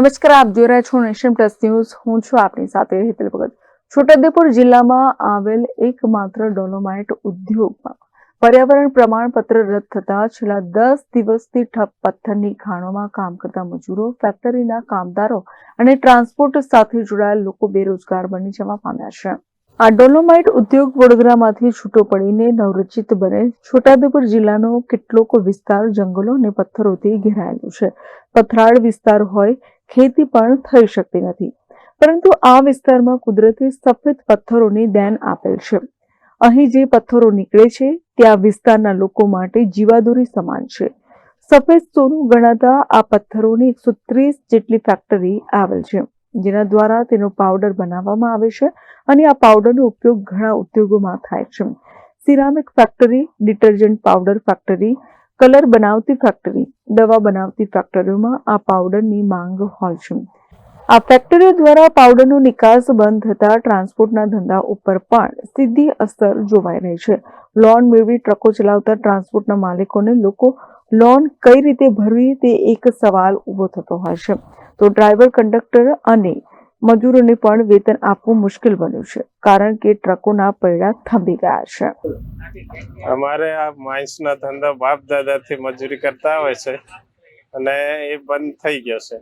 નમસ્કાર, આપ જોઈ રહ્યા છો નેશન પ્લસ ન્યૂઝ. હું છું આપની સાથે હેતલ ભગત. છોટાઉદેપુર જિલ્લામાં આવેલ એકમાત્ર ડોલોમાઇટ ઉદ્યોગમાં પર્યાવરણ પ્રમાણપત્ર રદ થતા છેલ્લા દસ દિવસથી ઠપ પથ્થરની ખાણોમાં કામ કરતા મજૂરો, ફેક્ટરીના કામદારો અને ટ્રાન્સપોર્ટ સાથે જોડાયેલ લોકો બેરોજગાર બની જવા પામ્યા છે. આ ડોલોમાઇટ ઉદ્યોગ વડોદરામાંથી છૂટો પડીને નવરચિત બને છોટાઉદેપુર જિલ્લાનો કેટલોક વિસ્તાર જંગલો અને પથ્થરોથી ઘેરાયેલો છે. પથરાળ વિસ્તાર હોય ખેતી પણ થઈ શકતી નથી. પરંતુ આ વિસ્તારમાં કુદરતી સફેદ પથ્થરોની દેન આપેલ છે. અહીં જે પથ્થરો નીકળે છે, ત્યાં વિસ્તારના લોકો માટે જીવાદોરી સમાન છે. સફેદ સોનું ગણાતા આ પથ્થરોની એકસો ત્રીસ જેટલી ફેક્ટરી આવેલ છે, જેના દ્વારા તેનો પાવડર બનાવવામાં આવે છે અને આ પાવડરનો ઉપયોગ ઘણા ઉદ્યોગોમાં થાય છે. Ceramic factory, detergent powder factory colour બનાવતી ફેક્ટરી દવા બનાવતી ફેક્ટરીઓમાં આ પાવડરની માંગ હોય છે. આ ફેક્ટરીઓ દ્વારા પાવડરનો નિકાસ બંધ થતા ટ્રાન્સપોર્ટના ધંધા ઉપર પણ સીધી અસર જોવાઈ રહી છે. લોન મેળવી ટ્રકો ચલાવતા ટ્રાન્સપોર્ટના માલિકોને લોકો લોન કઈ રીતે ભરવી તે એક સવાલ ઊભો થતો હોય છે. તો ડ્રાઈવર કંડક્ટર અને મજૂરોને પણ વેતન આપવું મુશ્કેલ બન્યું છે, કારણ કે ટ્રકોના પૈડા થંભી ગયા છે. અમારે આ માઇન્સના ધંધા બાપ દાદાથી મજૂરી કરતા હોય છે અને એ બંધ થઈ ગયો છે.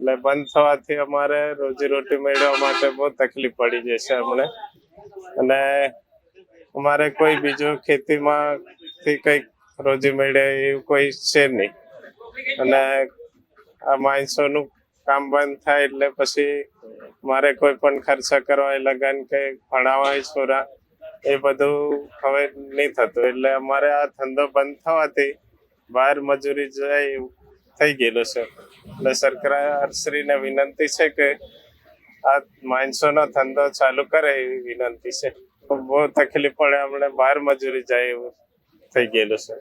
એટલે બંધ થવાથી અમારે રોજીરોટી મેળવવા માટે બહુ તકલીફ પડી જશે અમને. અને અમારે કોઈ બીજું ખેતીમાં થી કંઈક રોજી મેળે એવું કોઈ છે નહીં. અને આ માણસોનું કામ બંધ થાય એટલે પછી મારે કોઈ પણ ખર્ચા કરવા હોય લગન કે ભણાવવા હોય છોરા, એ બધું હવે નહીં થતું. એટલે અમારે આ ધંધો બંધ થવાથી બહાર મજૂરી જાય થઈ ગયેલું છે. એટલે સરકારશ્રીને વિનંતી છે કે આ માણસોનો ધંધો ચાલુ કરે એવી વિનંતી છે. બહુ તકલીફ પડે આપણે બહાર મજૂરી જાય એવું થઈ ગયેલું છે.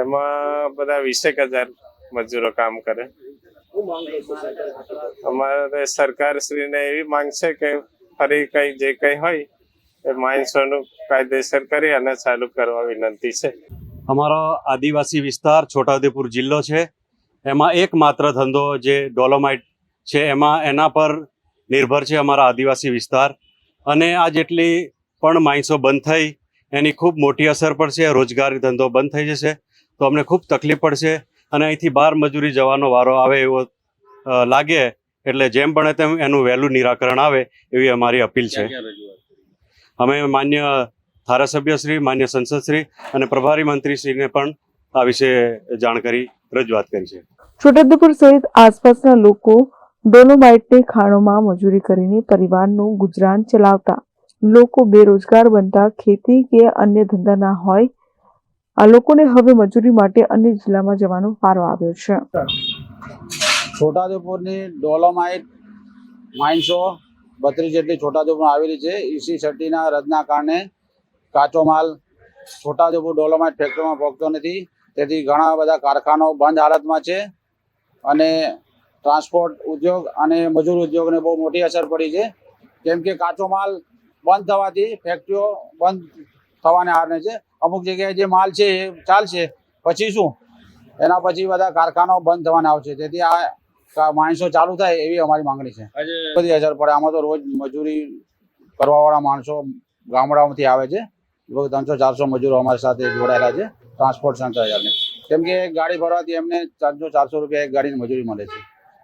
એમાં બધા વીસેક હજાર મજૂરો કામ કરે. અમારે સરકારશ્રીને એવી માંગ છે કે ફરી કઈ જે કઈ હોય એ માણસોનું કાયદેસર કરી અને ચાલુ કરવા વિનંતી છે. અમારો આદિવાસી વિસ્તાર છોટાઉદેપુર જિલ્લો છે. એમાં એકમાત્ર ધંધો જે ડોલોમાઇટ છે એમાં એના પર નિર્ભર છે અમારા આદિવાસી વિસ્તાર. અને આ જેટલી પણ માણસો બંધ થઈ એની ખૂબ મોટી અસર પડશે રોજગારી ધંધો બંધ થઈ જશે તો અમને ખૂબ તકલીફ પડશે. અને અહીંથી બહાર મજૂરી જવાનો વારો આવે એવો લાગે એટલે જેમ બને તેમ એનું વહેલું નિરાકરણ આવે એવી અમારી અપીલ છે. અમે માન્ય ધારાસભ્યશ્રી માન્ય સંસદશ્રી અને પ્રભારી મંત્રીશ્રીને પણ આ વિશે જાણકારી રજૂઆત કરી છે. છોટાઉદેપુર સહિત આસપાસના લોકો ડોલોમાઇટની ખાણોમાં મજૂરી કરીને પરિવારનું ગુજરાન ચલાવતા. લોકો બેરોજગાર બનતા ખેતી કે અન્ય ધંધા ના હોય આ લોકોને હવે મજૂરી માટે અન્ય જિલ્લામાં જવાનો વારો આવ્યો છે. છોટાઉદેપુરની ડોલોમાઇટ માઇન્સો બત્રીસ જેટલી છોટાઉદેપુરમાં આવેલી છે. ઈસી શેટ્ટીના રદના કારણે કાચો માલ છોટાઉદેપુર ડોલોમાઇટ ફેક્ટરીમાં પહોંચતો નથી. તેથી ઘણા બધા કારખાનાઓ બંધ હાલતમાં છે અને ટ્રાન્સપોર્ટ ઉદ્યોગ અને મજૂર ઉદ્યોગને બહુ મોટી અસર પડી છે. કેમ કે કાચો માલ બંધ થવાથી ફેક્ટરીઓ બંધ થવાને હારને છે. અમુક જગ્યાએ જે માલ છે એ ચાલશે. પછી શું? એના પછી બધા કારખાનાઓ બંધ થવાના આવશે. તેથી આ માણસો ચાલુ થાય એવી અમારી માંગણી છે. બધી અસર પડે. આમાં તો રોજ મજૂરી કરવાવાળા માણસો ગામડાઓમાંથી આવે છે. લગભગ ત્રણસો ચારસો મજૂરો અમારી સાથે જોડાયેલા છે ટ્રાન્સપોર્ટ સંચાલને કેમ કે એક ગાડી ભરવાથી એમને ચારસો ચારસો રૂપિયા એક ગાડીની મજૂરી મળે છે.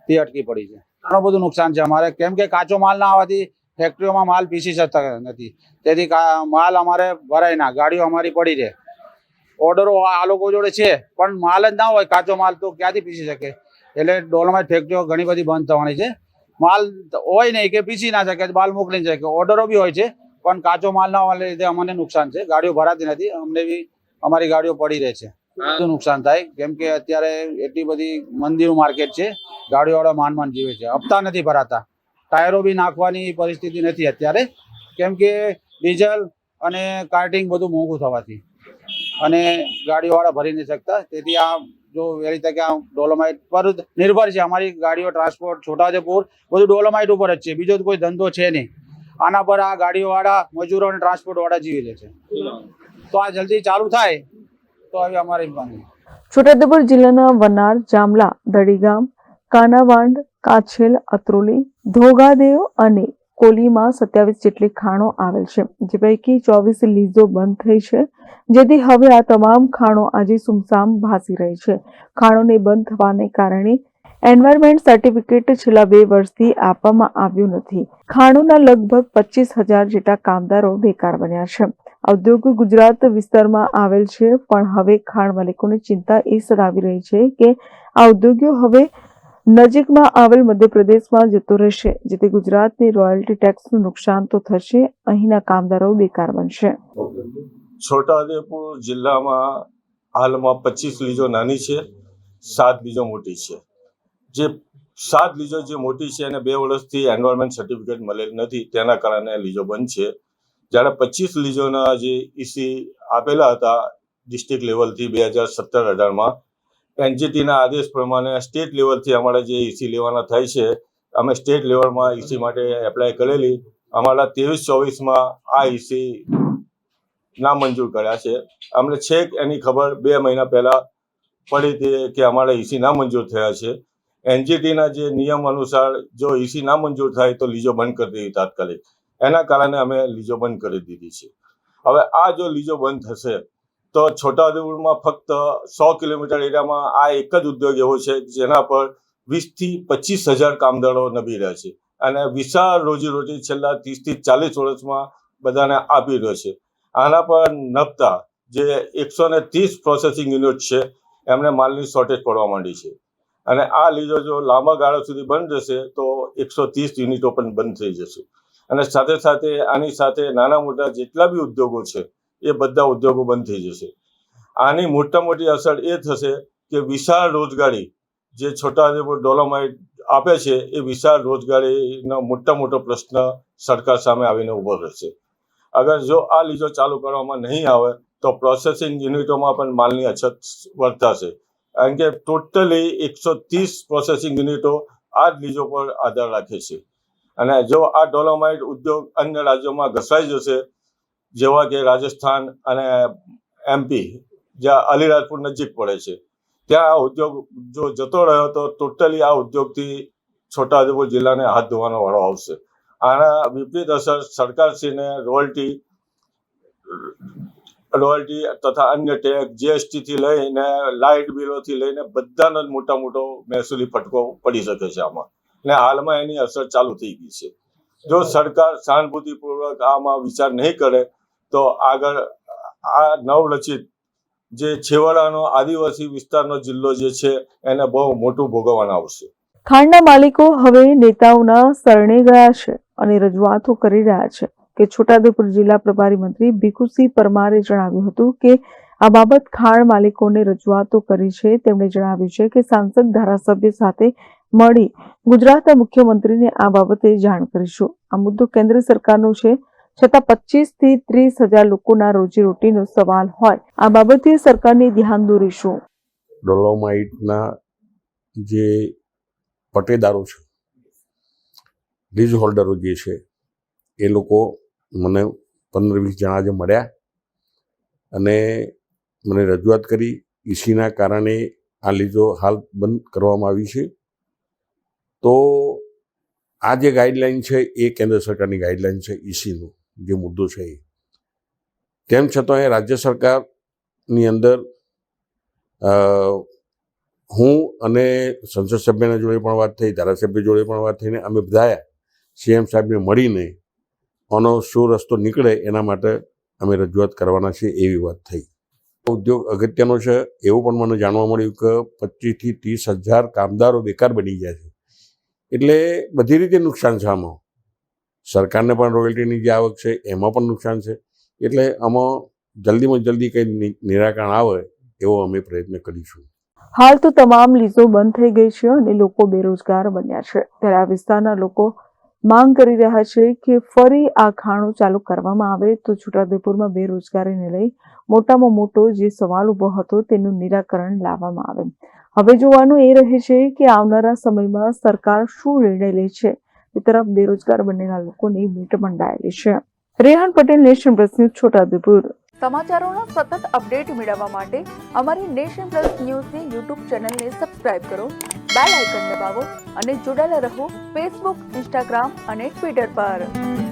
તે અટકી પડી છે. ઘણું બધું નુકસાન છે અમારે. કેમ કે કાચો માલ ના આવવાથી ફેક્ટરીઓમાં માલ પીસી શકતા નથી. તેથી માલ અમારે ભરાય ના ગાડીઓ અમારી પડી રહે. ઓર્ડરો આ લોકો જોડે છે પણ માલ જ ના હોય કાચો માલ તો ક્યાંથી પીસી શકે? એટલે ડોલમાઇટ ફેક્ટરીઓ ઘણી બધી બંધ થવાની છે. માલ હોય નહીં કે પીસી ના શકે માલ મોકલી શકે ઓર્ડરો બી હોય છે પણ કાચો માલ ના હોવાને લીધે અમને નુકસાન છે. ગાડીઓ ભરાતી નથી અમને બી અમારી ગાડીઓ પડી રહે છે. બધું નુકસાન થાય કેમ કે અત્યારે એટલી બધી મંદીનું માર્કેટ છે ગાડીઓવાળા માંડ માંડ જીવે છે. હપ્તા નથી ભરાતા. ટાયરો બી નાખવાની પરિસ્થિતિ નથી અત્યારે. કેમ કે ડીઝલ અને કાર્ટિંગ બધું મોંઘું થવાથી. અને ગાડીવાળા ભરી નથી શકતા. તેથી આ જો વહેલી તકે આ ડોલોમાઇટ પર નિર્ભર છે. અમારી ગાડીઓ ટ્રાન્સપોર્ટ, છોટાઉદેપુર બધું ડોલોમાઇટ ઉપર જ છે. બીજો કોઈ ધંધો છે નહીં. આના પર આ ગાડીઓવાળા મજૂરો અને ટ્રાન્સપોર્ટવાળા જીવી લે છે. તો આ જલ્દી ચાલુ થાય તો આવી અમારી માંગણી છોટાઉદેપુર જિલ્લાના વનાર, જામલા, દડીગામ, કાનાવાંડ કાછેલ, અત્રોલી, ધોગાદેવ અને કોલીમાં સત્યાવીસ જેટલી ખાણો આવેલ છે. જે પૈકી ચોવીસ લીઝો બંધ થઈ છે. જેથી હવે આ તમામ ખાણો આજે સુમસામ ભાસી રહી છે. ખાણોને બંધ થવાને કારણે એન્વાયરમેન્ટ સર્ટિફિકેટ છેલ્લા બે વર્ષથી આપવામાં આવ્યું નથી. ખાણોના લગભગ પચીસ હજાર જેટલા કામદારો બેકાર બન્યા છે. ઔદ્યોગિક ગુજરાત વિસ્તારમાં આવેલ છે, પણ હવે ખાણ માલિકોની ચિંતા એ સતાવી રહી છે કે આ ઉદ્યોગો હવે નજીકમાં આવેલ મધ્યપ્રદેશમાં જતો રહેશે, જેથી ગુજરાતની રોયલ્ટી ટેક્સનું નુકસાન તો થશે, અહીંના કામદારો બેકાર બનશે. છોટાઉદેપુર જિલ્લામાં હાલમાં પચીસ લીજો નાની છે, સાત લીજો મોટી છે. જે સાત લીજો જે મોટી છે, એને બે વર્ષથી એન્વાયરમેન્ટ સર્ટિફિકેટ મળેલ નથી, તેના કારણે લીજો બંધ છે. જ્યારે પચીસ લીજોના જે ઈસી આપેલા હતા, ડિસ્ટ્રિક્ટ લેવલથી બે હજાર સત્તર અઢારમાં એનજીટીના આદેશ પ્રમાણે સ્ટેટ લેવલથી અમારે જે ઈસી લેવાના થાય છે, અમે સ્ટેટ લેવલમાં ઈસી માટે એપ્લાય કરેલી. અમારા ત્રેવીસ ચોવીસમાં આ ઈસી નામંજૂર કર્યા છે. અમને છેક એની ખબર બે મહિના પહેલા પડી હતી કે અમારા ઈસી નામંજૂર થયા છે. એનજીટીના જે નિયમ અનુસાર જો ઈસી નામંજૂર થાય તો લીજો બંધ કરી દેવી તાત્કાલિક. એના કારણે અમે લીજો બંધ કરી દીધી છે. હવે આ જો લીજો બંધ થશે તો છોટાઉદેપુરમાં ફક્ત સો કિલોમીટર એરિયામાં આ એક જ ઉદ્યોગ એવો છે જેના પર વીસથી પચીસ હજાર કામદારો નભી રહ્યા છે. અને વિશાળ રોજીરોટી છેલ્લા ત્રીસથી ચાલીસ વર્ષમાં બધાને આપી રહ્યો છે. આના પર નભતા જે એકસો ને ત્રીસ પ્રોસેસિંગ યુનિટ છે, એમને માલની શોર્ટેજ પડવા માંડી છે. અને આ લીધો જો લાંબા ગાળા સુધી બંધ જશે, તો એકસો ત્રીસ યુનિટો પણ બંધ થઈ જશે. અને સાથે સાથે આની સાથે નાના મોટા જેટલા બી ઉદ્યોગો છે એ બધા ઉદ્યોગો બંધ થઈ જશે. આની મોટા મોટી અસર એ થશે કે વિશાળ રોજગારી જે છોટાઉદેપુર ડોલોમાઇટ આપે છે, એ વિશાળ રોજગારીનો મોટા મોટો પ્રશ્ન સરકાર સામે આવીને ઊભો રહેશે. અગર જો આ લીજો ચાલુ કરવામાં નહીં આવે, તો પ્રોસેસિંગ યુનિટોમાં પણ માલની અછત વર્તાશે કારણ કે ટોટલી એકસો ત્રીસ પ્રોસેસિંગ યુનિટો આ જ લીજો પર આધાર રાખે છે. અને જો આ ડોલોમાઇટ ઉદ્યોગ અન્ય રાજ્યોમાં ઘસાઈ જશે જેવા કે રાજસ્થાન અને એમપી જ્યાં અલીરાજપુર નજીક પડે છે. ત્યાં આ ઉદ્યોગ જો જતો રહ્યો તો ટોટલી આ ઉદ્યોગથી છોટાઉદેપુર જિલ્લાને હાથ ધોવાનો વાળો આવશે. આના વિપરીત અસર સરકારશ્રીને રોયલ્ટી રોયલ્ટી તથા અન્ય ટેક્સ જીએસટી થી લઈને લાઇટ બિલોથી લઈને બધાનો જ મોટા મોટો મહેસૂલી ફટકો પડી શકે છે આમાં. ને હાલમાં એની અસર ચાલુ થઈ ગઈ છે. જો સરકાર સહાનુભૂતિપૂર્વક આમાં વિચાર નહીં કરે તો આગળ આ નવરચિત જે છેવાડાનો આદિવાસી વિસ્તારનો જિલ્લો જે છે, એને બહુ મોટું ભોગવવાનું આવશે. ખાંડના માલિકો હવે નેતાઓના શરણે ગયા છે અને રજૂઆતો કરી રહ્યા છે કે છોટાઉદેપુર જિલ્લા પ્રભારી મંત્રી ભીખુસિંહ પરમારે જણાવ્યું હતું કે આ બાબત ખાણ માલિકોને રજૂઆતો કરી છે. તેમણે જણાવ્યું છે કે સાંસદ ધારાસભ્ય સાથે મળી ગુજરાતના મુખ્યમંત્રીને આ બાબતે જાણ કરીશું. આ મુદ્દો કેન્દ્ર સરકારનો છે. છતાં પચીસથી ત્રીસ હજાર લોકોના રોજીરોટીનો સવાલ હોય. આ બાબતે સરકારને ધ્યાન દોરીશું. ડોલોમાઇટના જે પટેદારો છે, લીઝ હોલ્ડરો જે છે, એ લોકો મને પંદર વીસ જણા જે મળ્યા અને મને રજૂઆત કરી. ઈસીના કારણે આ લીઝો હાલ બંધ કરવામાં આવી છે. તો આ જે ગાઈડલાઈન છે, એ કેન્દ્ર સરકારની ગાઈડલાઈન છે ઈસીનો. જે મુદ્દો છે એ. તેમ છતાં એ રાજ્ય સરકારની અંદર હું અને સંસદ સભ્યના જોડે પણ વાત થઈ, ધારાસભ્ય જોડે પણ વાત થઈને અમે બધાએ સીએમ સાહેબને મળીને આનો શું રસ્તો નીકળે એના માટે અમે રજૂઆત કરવાના છીએ એવી વાત થઈ. ઉદ્યોગ અગત્યનો છે, એવું પણ મને જાણવા મળ્યું કે પચીસથી ત્રીસ હજાર કામદારો બેકાર બની ગયા છે. એટલે બધી રીતે નુકસાન છે આમાં. સરકારને પણ રોયલ્ટીની જે આવક છે, એમાં પણ નુકસાન છે. એટલે આમાં જલ્દીમાં જલ્દી કંઈ નિરાકરણ આવે એવો અમે પ્રયત્ન કરીશું. હાલ તો તમામ લીઝો બંધ થઈ ગઈ છે અને લોકો બેરોજગાર બન્યા છે. ત્યારે આ વિસ્તારના લોકો માંગ કરી રહ્યા છે કે ફરી આ ખાણો ચાલુ કરવામાં આવે તો છોટાઉદેપુરમાં બેરોજગારીને લઈ મોટામાં મોટો જે સવાલ ઊભો હતો તેનું નિરાકરણ લાવવામાં આવે. હવે જોવાનું એ રહે છે કે આવનારા સમયમાં સરકાર શું નિર્ણય લે છે તરફ બેરોજગાર બનેલા લોકોની મીટ મંડાયેલી છે. Rehan Patel Nation Plus News, Chhotaudepur. સમાચારોના સતત અપડેટ મેળવવા માટે અમારી નેશન પ્લસ ન્યૂઝની યુટ્યુબ ચેનલને સબસ્ક્રાઇબ કરો, બેલ આઇકન દબાવો અને જોડાયેલા રહો ફેસબુક, ઇન્સ્ટાગ્રામ અને ટ્વિટર પર.